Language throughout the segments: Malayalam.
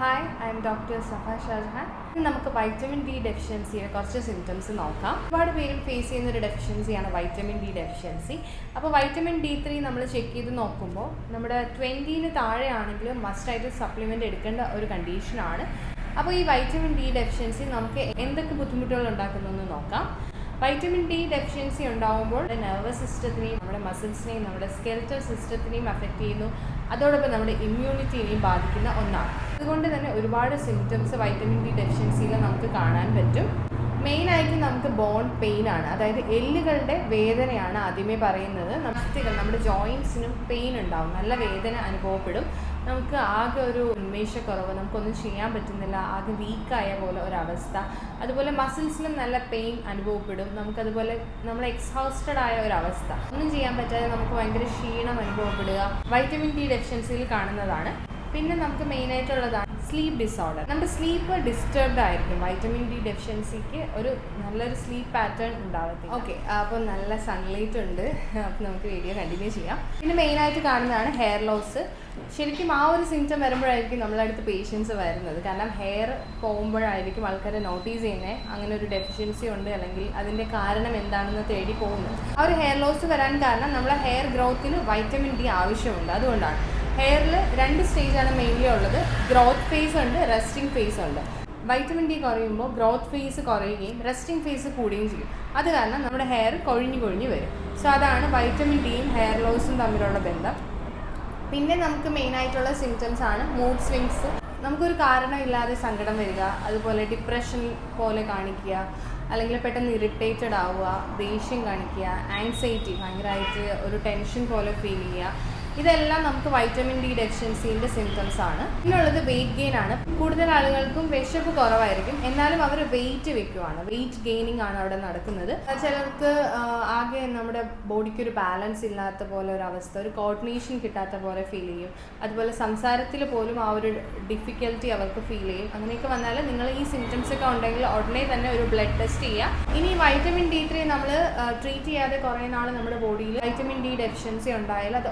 Hi I am doctor Safa Shajahan നമുക്ക് വൈറ്റമിൻ ഡി ഡെഫിഷ്യൻസിയുടെ കുറച്ച് സിംറ്റംസ് നോക്കാം. ഒരുപാട് പേര് ഫേസ് ചെയ്യുന്ന ഒരു ഡെഫിഷ്യൻസിയാണ് വൈറ്റമിൻ ഡി ഡെഫിഷ്യൻസി അപ്പോൾ വൈറ്റമിൻ ഡി ത്രീ നമ്മൾ ചെക്ക് ചെയ്ത് നോക്കുമ്പോൾ നമ്മുടെ ട്വന്റീന് താഴെയാണെങ്കിൽ മസ്റ്റായിട്ട് സപ്ലിമെന്റ് എടുക്കേണ്ട ഒരു കണ്ടീഷനാണ് അപ്പോൾ ഈ വൈറ്റമിൻ ഡി ഡെഫിഷ്യൻസി നമുക്ക് എന്തൊക്കെ ബുദ്ധിമുട്ടുകൾ ഉണ്ടാക്കുന്നു എന്ന് നോക്കാം. വൈറ്റമിൻ ഡി ഡെഫിഷ്യൻസി ഉണ്ടാകുമ്പോൾ നെർവസ് സിസ്റ്റത്തിനെയും നമ്മുടെ മസിൽസിനെയും നമ്മുടെ സ്കെൽറ്റൽ സിസ്റ്റത്തിനെയും അഫക്റ്റ് ചെയ്യുന്നു. അതോടൊപ്പം നമ്മുടെ ഇമ്മ്യൂണിറ്റിനെയും ബാധിക്കുന്ന ഒന്നാണ്. അതുകൊണ്ട് തന്നെ ഒരുപാട് സിംറ്റംസ് വൈറ്റമിൻ ഡി ഡെഫിഷ്യൻസിയിൽ നമുക്ക് കാണാൻ പറ്റും. മെയിൻ ആയിട്ട് നമുക്ക് ബോൺ പെയിൻ ആണ്. അതായത് എല്ലുകളുടെ വേദനയാണ് ആദ്യമേ പറയുന്നത്. നമ്മുടെ ജോയിൻസിനും പെയിൻ ഉണ്ടാവും. നല്ല വേദന അനുഭവപ്പെടും. നമുക്ക് ആകെ ഒരു ഉന്മേഷക്കുറവ് നമുക്കൊന്നും ചെയ്യാൻ പറ്റുന്നില്ല. ആകെ വീക്കായ പോലെ ഒരവസ്ഥ. അതുപോലെ മസിൽസിലും നല്ല പെയിൻ അനുഭവപ്പെടും. നമുക്കതുപോലെ നമ്മൾ എക്സോസ്റ്റഡ് ആയ ഒരവസ്ഥ. ഒന്നും ചെയ്യാൻ പറ്റാതെ നമുക്ക് ഭയങ്കര ക്ഷീണം അനുഭവപ്പെടുക. വൈറ്റമിൻ ഡി ഡെഫിഷ്യൻസിയിൽ കാണുന്നതാണ്. പിന്നെ നമുക്ക് മെയിനായിട്ടുള്ളതാണ് സ്ലീപ്പ് ഡിസോർഡർ നമ്മുടെ സ്ലീപ്പ് ഡിസ്റ്റർബ്ഡ് ആയിരിക്കും. വൈറ്റമിൻ ഡി ഡെഫിഷ്യൻസിക്ക് ഒരു നല്ലൊരു സ്ലീപ്പ് പാറ്റേൺ ഉണ്ടാവത്തില്ല. ഓക്കെ അപ്പോൾ നല്ല സൺലൈറ്റ് ഉണ്ട്. അപ്പോൾ നമുക്ക് വീഡിയോ കണ്ടിന്യൂ ചെയ്യാം. പിന്നെ മെയിനായിട്ട് കാണുന്നതാണ് ഹെയർ ലോസ് ശരിക്കും ആ ഒരു സിംറ്റം വരുമ്പോഴായിരിക്കും നമ്മളടുത്ത് പേഷ്യൻസ് വരുന്നത്. കാരണം ഹെയർ പോകുമ്പോഴായിരിക്കും ആൾക്കാരെ നോട്ടീസ് ചെയ്യുന്നത് അങ്ങനെ ഒരു ഡെഫിഷ്യൻസി ഉണ്ട് അല്ലെങ്കിൽ അതിന്റെ കാരണം എന്താണെന്ന് തേടി പോകുന്നത്. ആ ഒരു ഹെയർ ലോസ് വരാൻ കാരണം നമ്മളെ ഹെയർ ഗ്രോത്തിന് വൈറ്റമിൻ ഡി ആവശ്യമുണ്ട്. അതുകൊണ്ടാണ്. ഹെയറിൽ രണ്ട് സ്റ്റേജാണ് മെയിൻലി ഉള്ളത്. ഗ്രോത്ത് ഫേസ് ഉണ്ട് റെസ്റ്റിംഗ് ഫേസ് ഉണ്ട്. വൈറ്റമിൻ ഡി കുറയുമ്പോൾ ഗ്രോത്ത് ഫേസ് കുറയുകയും റെസ്റ്റിംഗ് ഫേസ് കൂടുകയും ചെയ്യും. അത് കാരണം നമ്മുടെ ഹെയർ കൊഴിഞ്ഞു കൊഴിഞ്ഞു വരും. സോ അതാണ് വൈറ്റമിൻ ഡിയും ഹെയർ ലോസും തമ്മിലുള്ള ബന്ധം. പിന്നെ നമുക്ക് മെയിൻ ആയിട്ടുള്ള സിംറ്റംസ് ആണ് മൂഡ് സ്വിങ്സ് നമുക്കൊരു കാരണമില്ലാതെ സങ്കടം വരിക അതുപോലെ ഡിപ്രഷൻ പോലെ കാണിക്കുക അല്ലെങ്കിൽ പെട്ടെന്ന് ഇറിറ്റേറ്റഡ് ആവുക ദേഷ്യം കാണിക്കുക ആങ്സൈറ്റി ഭയങ്കരമായിട്ട് ഒരു ടെൻഷൻ പോലെ ഫീൽ ചെയ്യുക. ഇതെല്ലാം നമുക്ക് വൈറ്റമിൻ ഡി ഡെഫിഷ്യൻസിന്റെ സിംറ്റംസ് ആണ്. പിന്നുള്ളത് വെയിറ്റ് ഗെയിൻ ആണ്. കൂടുതൽ ആളുകൾക്കും വിശപ്പ് കുറവായിരിക്കും. എന്നാലും അവർ വെയിറ്റ് വെക്കുവാണ്. വെയിറ്റ് ഗെയിനിങ് ആണ് അവിടെ നടക്കുന്നത്. ചിലർക്ക് ആകെ നമ്മുടെ ബോഡിക്ക് ഒരു ബാലൻസ് ഇല്ലാത്ത പോലെ ഒരു അവസ്ഥ ഒരു കോർഡിനേഷൻ കിട്ടാത്ത പോലെ ഫീൽ ചെയ്യും. അതുപോലെ സംസാരത്തിൽ പോലും ആ ഒരു ഡിഫിക്കൽറ്റി അവർക്ക് ഫീൽ ചെയ്യും. അങ്ങനെയൊക്കെ വന്നാൽ നിങ്ങൾ ഈ സിംറ്റംസ് ഒക്കെ ഉണ്ടെങ്കിൽ ഉടനെ തന്നെ ഒരു ബ്ലഡ് ടെസ്റ്റ് ചെയ്യുക ഇനി വൈറ്റമിൻ ഡി ത്രീ നമ്മൾ ട്രീറ്റ് ചെയ്യാതെ കുറേ നാൾ നമ്മുടെ ബോഡിയിൽ വൈറ്റമിൻ ഡി ഡെഫിഷ്യൻസി ഉണ്ടായാൽ അത്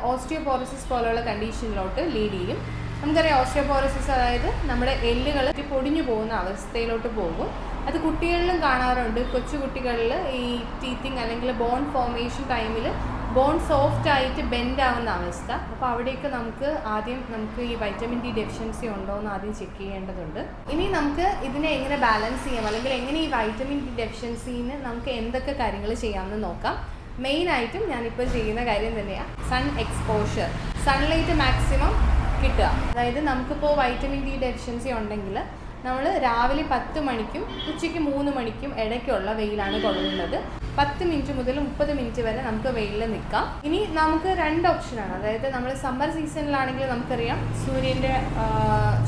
ഓസ്റ്റിയോപോറസിസ് പോലുള്ള കണ്ടീഷനിലോട്ട് ലീഡ് ചെയ്യും. നമുക്കറിയാം ഓസ്റ്റിയോപോറസിസ് അതായത് നമ്മുടെ എല്ലുകൾ പൊടിഞ്ഞു പോകുന്ന അവസ്ഥയിലോട്ട് പോകും. അത് കുട്ടികളിലും കാണാറുണ്ട്. കൊച്ചു കുട്ടികളിൽ ഈ ടീത്തിങ് അല്ലെങ്കിൽ ബോൺ ഫോർമേഷൻ ടൈമിൽ ബോൺ സോഫ്റ്റ് ആയിട്ട് ബെൻഡ് ആവുന്ന അവസ്ഥ. അപ്പോൾ അവിടെയൊക്കെ നമുക്ക് ആദ്യം നമുക്ക് ഈ വൈറ്റമിൻ ഡി ഡെഫിഷ്യൻസി ഉണ്ടോ എന്ന് ആദ്യം ചെക്ക് ചെയ്യേണ്ടതുണ്ട്. ഇനി നമുക്ക് ഇതിനെ എങ്ങനെ ബാലൻസ് ചെയ്യാം? അല്ലെങ്കിൽ എങ്ങനെ ഈ വൈറ്റമിൻ ഡി ഡെഫിഷ്യൻസിന് നമുക്ക് എന്തൊക്കെ കാര്യങ്ങൾ ചെയ്യാമെന്ന് നോക്കാം. മെയിൻ ആയിട്ടും ഞാനിപ്പോൾ ചെയ്യുന്ന കാര്യം തന്നെയാണ് സൺ എക്സ്പോഷർ. സൺലൈറ്റ് മാക്സിമം കിട്ടുക. അതായത് നമുക്കിപ്പോൾ വൈറ്റമിൻ ഡി ഡെഫിഷ്യൻസി ഉണ്ടെങ്കിൽ നമ്മൾ രാവിലെ പത്ത് മണിക്കും ഉച്ചയ്ക്ക് മൂന്ന് മണിക്കും ഇടയ്ക്കുള്ള വെയിലാണ് കൊള്ളുന്നത് പത്ത് മിനിറ്റ് മുതൽ മുപ്പത് മിനിറ്റ് വരെ നമുക്ക് വെയിലിൽ നിൽക്കാം. ഇനി നമുക്ക് രണ്ട് ഓപ്ഷനാണ് അതായത് നമ്മൾ സമ്മർ സീസണിലാണെങ്കിൽ നമുക്കറിയാം സൂര്യന്റെ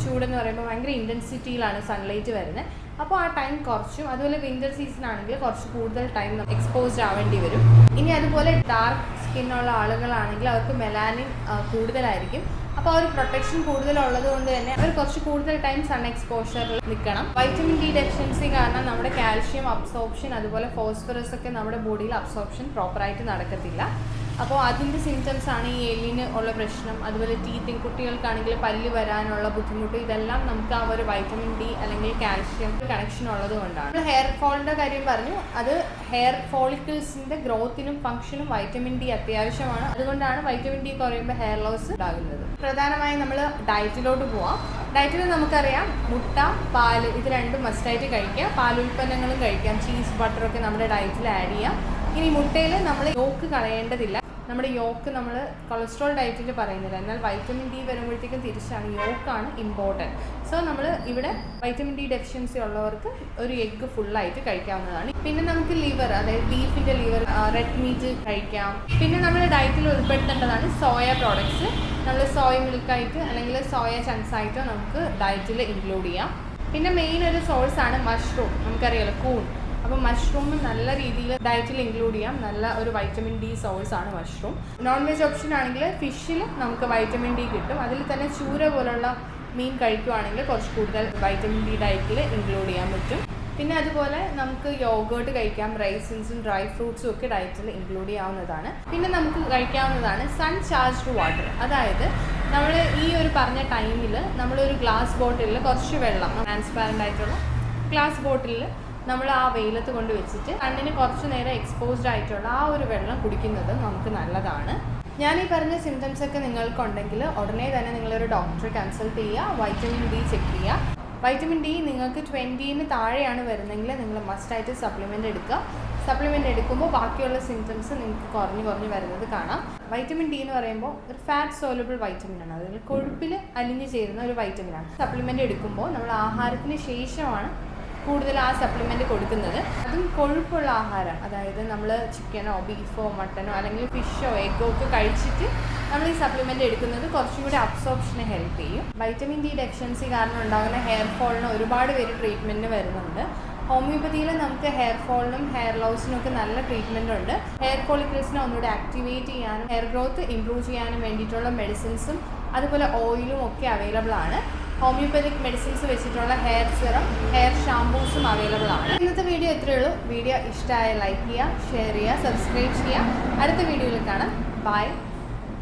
ചൂടെന്ന് പറയുമ്പോൾ ഭയങ്കര ഇന്റൻസിറ്റിയിലാണ് സൺലൈറ്റ് വരുന്നത്. അപ്പോൾ ആ ടൈം കുറച്ചും അതുപോലെ വിന്റർ സീസൺ ആണെങ്കിൽ കുറച്ച് കൂടുതൽ ടൈം എക്സ്പോസ്ഡ് ആവേണ്ടി വരും. ഇനി അതുപോലെ ഡാർക്ക് സ്കിന്നുള്ള ആളുകളാണെങ്കിൽ അവർക്ക് മെലാനിൻ കൂടുതലായിരിക്കും. അപ്പോൾ ആ ഒരു പ്രൊട്ടക്ഷൻ കൂടുതലുള്ളത് കൊണ്ട് തന്നെ അവർ കുറച്ച് കൂടുതൽ ടൈം സൺ എക്സ്പോഷറിൽ നിൽക്കണം. വൈറ്റമിൻ ഡി ഡെഫിഷ്യൻസി കാരണം നമ്മുടെ കാൽഷ്യം അബ്സോർപ്ഷൻ അതുപോലെ ഫോസ്ഫറസ് ഒക്കെ നമ്മുടെ ബോഡിയിൽ അബ്സോർപ്ഷൻ പ്രോപ്പറായിട്ട് നടക്കത്തില്ല. അപ്പോൾ അതിന്റെ സിംറ്റംസ് ആണ് ഈ എല്ലിന് ഉള്ള പ്രശ്നം. അതുപോലെ ടീത്തിങ് കുട്ടികൾക്കാണെങ്കിൽ പല്ല് വരാനുള്ള ബുദ്ധിമുട്ട്. ഇതെല്ലാം നമുക്ക് ആ ഒരു വൈറ്റമിൻ ഡി അല്ലെങ്കിൽ കാൽഷ്യം കണക്ഷൻ ഉള്ളത് കൊണ്ടാണ്. ഹെയർ ഫോളിന്റെ കാര്യം പറഞ്ഞു. അത് ഹെയർ ഫോളിക്കിൾസിന്റെ ഗ്രോത്തിനും ഫംഗ്ഷനും വൈറ്റമിൻ ഡി അത്യാവശ്യമാണ്. അതുകൊണ്ടാണ് വൈറ്റമിൻ ഡി കുറയുമ്പോൾ ഹെയർ ലോസ് ഉണ്ടാകുന്നത്. പ്രധാനമായും നമ്മൾ ഡയറ്റിലോട്ട് പോവാം. ഡയറ്റിൽ നമുക്കറിയാം മുട്ട പാൽ ഇത് രണ്ടും മസ്റ്റായിട്ട് കഴിക്കാം. പാലുൽപ്പന്നങ്ങളും കഴിക്കാം. ചീസ് ബട്ടറൊക്കെ നമ്മുടെ ഡയറ്റിൽ ആഡ് ചെയ്യാം. ഇനി മുട്ടയിൽ നമ്മൾ നോക്ക് കളയേണ്ടതില്ല. നമ്മുടെ യോക്ക് നമ്മൾ കൊളസ്ട്രോൾ ഡയറ്റിൽ പറയുന്നില്ല. എന്നാൽ വൈറ്റമിൻ ഡി വരുമ്പോഴത്തേക്കും തിരിച്ചാണ് യോക്കാണ് ഇമ്പോർട്ടന്റ് സോ നമ്മൾ ഇവിടെ വൈറ്റമിൻ ഡി ഡെഫിഷ്യൻസി ഉള്ളവർക്ക് ഒരു എഗ്ഗ് ഫുള്ളായിട്ട് കഴിക്കാവുന്നതാണ്. പിന്നെ നമുക്ക് ലിവർ അതായത് ബീഫിന്റെ ലിവർ റെഡ് മീറ്റ് കഴിക്കാം. പിന്നെ നമ്മൾ ഡയറ്റിൽ ഉൾപ്പെടുത്തേണ്ടതാണ് സോയ പ്രോഡക്ട്സ് നമ്മൾ സോയ മിൽക്കായിട്ട് അല്ലെങ്കിൽ സോയ ചങ്ക്സ് ആയിട്ടോ നമുക്ക് ഡയറ്റിൽ ഇൻക്ലൂഡ് ചെയ്യാം. പിന്നെ മെയിൻ ഒരു സോഴ്സാണ് മഷ്റൂം നമുക്കറിയാലോ കൂൺ അപ്പോൾ മഷ്റൂം നല്ല രീതിയിൽ ഡയറ്റിൽ ഇൻക്ലൂഡ് ചെയ്യാം. നല്ല ഒരു വൈറ്റമിൻ ഡി സോഴ്സ് ആണ് മഷ്റൂം നോൺ വെജ് ഓപ്ഷൻ ആണെങ്കിൽ ഫിഷിൽ നമുക്ക് വൈറ്റമിൻ ഡി കിട്ടും. അതിൽ തന്നെ ചൂര പോലുള്ള മീൻ കഴിക്കുവാണെങ്കിൽ കുറച്ച് കൂടുതൽ വൈറ്റമിൻ ഡി ഡയറ്റിൽ ഇൻക്ലൂഡ് ചെയ്യാൻ പറ്റും. പിന്നെ അതുപോലെ നമുക്ക് യോഗേർട്ട് കഴിക്കാം. റൈസിൻസും ഡ്രൈ ഫ്രൂട്ട്സും ഒക്കെ ഡയറ്റിൽ ഇൻക്ലൂഡ് ചെയ്യാവുന്നതാണ്. പിന്നെ നമുക്ക് കഴിക്കാവുന്നതാണ് സൺ ചാർജ്ഡ് വാട്ടർ അതായത് നമ്മൾ ഈ ഒരു പറഞ്ഞ ടൈമിൽ നമ്മളൊരു ഗ്ലാസ് ബോട്ടിലിൽ കുറച്ച് വെള്ളം ട്രാൻസ്പാരന്റ് ആയിട്ടുള്ള ഗ്ലാസ് ബോട്ടിലിൽ നമ്മൾ ആ വെയിലത്ത് കൊണ്ട് വെച്ചിട്ട് കണ്ണിന് കുറച്ച് നേരം എക്സ്പോസ്ഡ് ആയിട്ടുള്ള ആ ഒരു വെള്ളം കുടിക്കുന്നത് നമുക്ക് നല്ലതാണ്. ഞാൻ ഈ പറഞ്ഞ സിംറ്റംസ് ഒക്കെ നിങ്ങൾക്ക് നിങ്ങൾക്കുണ്ടെങ്കിൽ ഉടനെ തന്നെ നിങ്ങളൊരു ഡോക്ടറെ കൺസൾട്ട് ചെയ്യുക വൈറ്റമിൻ ഡി ചെക്ക് ചെയ്യുക. വൈറ്റമിൻ ഡി നിങ്ങൾക്ക് ട്വന്റീന് താഴെയാണ് വരുന്നതെങ്കിൽ നിങ്ങൾ മസ്റ്റായിട്ട് സപ്ലിമെന്റ് എടുക്കുക. സപ്ലിമെന്റ് എടുക്കുമ്പോൾ ബാക്കിയുള്ള സിംറ്റംസ് നിങ്ങൾക്ക് കുറഞ്ഞു കുറഞ്ഞ് വരുന്നത് കാണാം. വൈറ്റമിൻ ഡി എന്ന് പറയുമ്പോൾ ഒരു ഫാറ്റ് സോലബിൾ വൈറ്റമിൻ ആണ്. അതിൽ കൊഴുപ്പിൽ അലിഞ്ഞു ചേരുന്ന ഒരു വൈറ്റമിൻ ആണ്. സപ്ലിമെന്റ് എടുക്കുമ്പോൾ നമ്മൾ ആഹാരത്തിന് ശേഷമാണ് കൂടുതൽ ആ സപ്ലിമെന്റ് കൊടുക്കുന്നത്. അതും കൊഴുപ്പുള്ള ആഹാരം അതായത് നമ്മൾ ചിക്കനോ ബീഫോ മട്ടനോ അല്ലെങ്കിൽ ഫിഷോ എഗ്ഗോ ഒക്കെ കഴിച്ചിട്ട് നമ്മൾ ഈ സപ്ലിമെന്റ് എടുക്കുന്നത് കുറച്ചും കൂടി അബ്സോർപ്ഷനെ ഹെൽപ്പ് ചെയ്യും. വൈറ്റമിൻ ഡി ഡെഫിഷ്യൻസി കാരണം ഉണ്ടാകുന്ന ഹെയർ ഫോളിന് ഒരുപാട് പേര് ട്രീറ്റ്മെന്റ് വരുന്നുണ്ട്. ഹോമിയോപ്പതിയിൽ നമുക്ക് ഹെയർ ഫോളിനും ഹെയർ ലോസിനും ഒക്കെ നല്ല ട്രീറ്റ്മെന്റ് ഉണ്ട്. ഹെയർ ഫോളിക്കിൾസിനെ ഒന്നുകൂടി ആക്ടിവേറ്റ് ചെയ്യാനും ഹെയർ ഗ്രോത്ത് ഇംപ്രൂവ് ചെയ്യാനും വേണ്ടിയിട്ടുള്ള മെഡിസിൻസും അതുപോലെ ഓയിലും ഒക്കെ അവൈലബിൾ ആണ്. ഹോമിയോപ്പതിക് മെഡിസിൻസ് വെച്ചിട്ടുള്ള ഹെയർ സിറം ഹെയർ ഷാംപൂസും അവൈലബിൾ ആണ്. ഇന്നത്തെ വീഡിയോ ഇത്രയേ ഉള്ളൂ. വീഡിയോ ഇഷ്ടമായ ലൈക്ക് ചെയ്യുക ഷെയർ ചെയ്യുക സബ്സ്ക്രൈബ് ചെയ്യുക. അടുത്ത വീഡിയോയിൽ കാണാം. ബൈ.